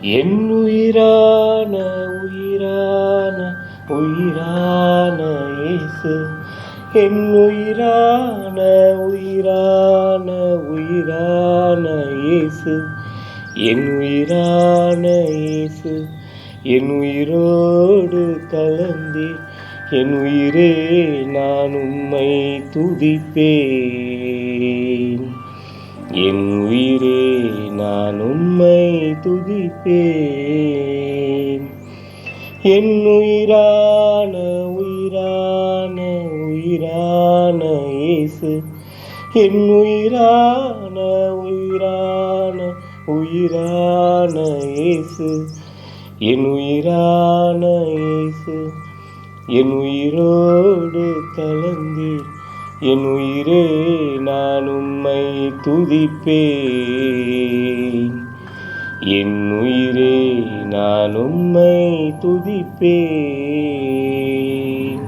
என் உயிரான உயிரான உயிரான இயேசு. என் உயிரான உயிரான உயிரான இயேசு. என் உயிரான இயேசு என் உயிரோடு கலந்தீர் என் உயிரே நான் உம்மை துதிப்பேன். என் உயிரே நான் உம்மை துதிப்பேன். என் உயிரான உயிரான உயிரான இயேசு. என் உயிரான உயிரான உயிரான இயேசு. என் உயிரான இயேசு. என் உயிரோடு கலந்தீர் என் உயிரே நான் உம்மை துதிப்பேன். என் உயிரே நான் உம்மை துதிப்பேன்.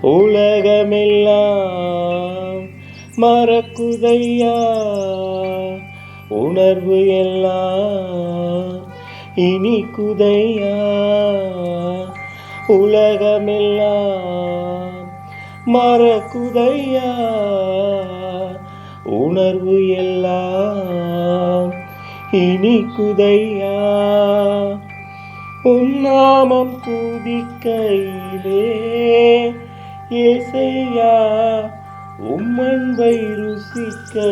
உலகமெல்லாம் மறக்குதையா? உணர்வு எல்லாம் இனிக்குதையா உலகமெல்லாம் மறக்குதையா? உணர்வு எல்லாம் இனிக்குதையா உன்னாமம் துதிக்கையிலே ஏசையா? உம்மன்பை ருசிக்கையிலே.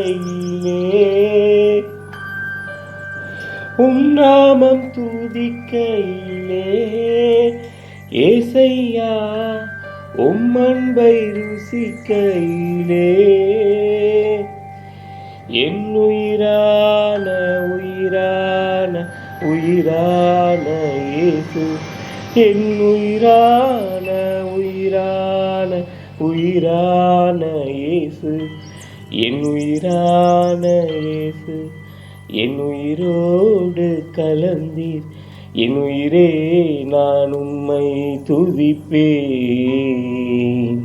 உன்னாமம் துதிக்கையிலே ஏசையா? உம்மன்பை ருசிக்கையிலே. என் உயிரான உயிரான உயிரான இயேசு என் உயிரான உயிரான உயிரான இயேசு என் உயிரான இயேசு என் உயிரோடு கலந்தீர். என் உயிரே நான் உம்மை துதிப்பேன்.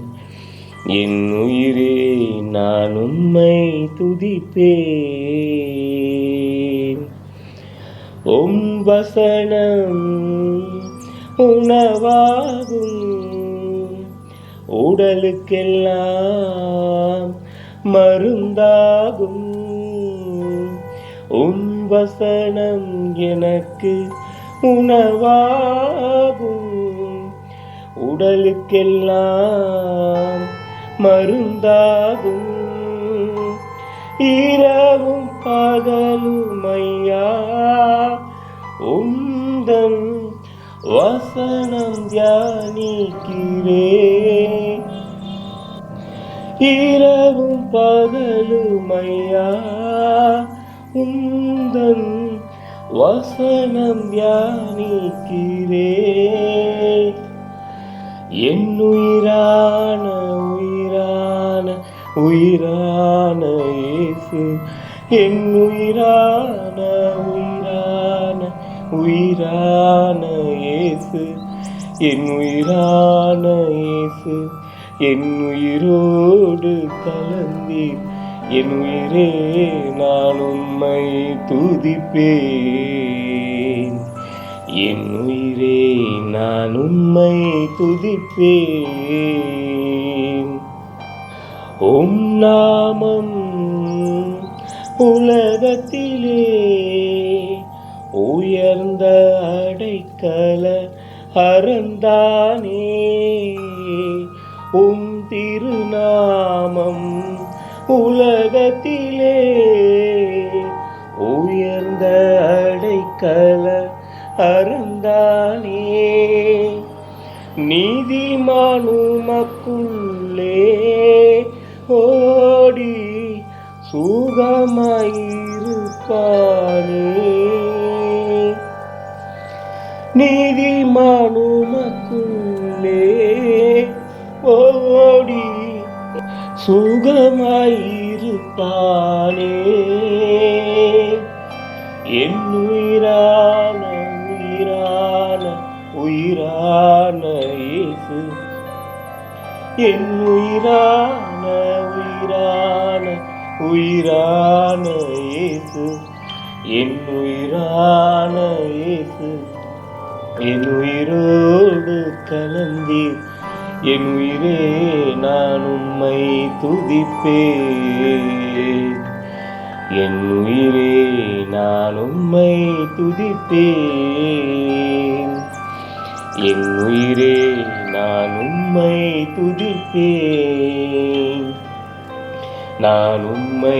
என் உயிரே நான் உம்மை துதிப்பேன். உம் வசனம் உணவாகும். உடலுக்கெல்லாம் மருந்தாகும். உன் வசனம் எனக்கு உணவாகும். உடலுக்கெல்லாம் மருந்தாகும். இரவும் பகலும் உந்தன் வசனம் தியானிக்கிறே இரவும் பகலுமையா உந்தன் வசனம் தியானிக்கிறே என் உயிரான உயிரான உயிரான இயேசு என் உயிரான உயிரான உயிரான இயேசு என் உயிரான இயேசு என் உயிரோடு கலந்தீர். என் உயிரே நான் உண்மை துதிப்பேன். என் உயிரே நான் உண்மை துதிப்பேன். உம் நாமம் உலகத்திலே உயர்ந்த அடைக்கல அறந்தானே உம் திருநாமம் உலகத்திலே உயர்ந்த அடைக்கல அறந்தானே நீதிமானுமக்குள்ளே ஓடி சுகமாயிருப்பாரே. நீதிமானுமக்குள்ளே ஓடி சுகமாயிருப்பானே என் உயிரான உயிரான உயிரான இயேசு. என் உயிரான உயிரான உயிரான இயேசு. என் உயிரான இயேசு. என் உயிரோடு கலந்தீர். என் உயிரே நான் உம்மை துதிப்பே என் உயிரே நான் உம்மை துதிப்பேன். என் உயிரே நான் உம்மை துதிப்பேன். நான் உம்மை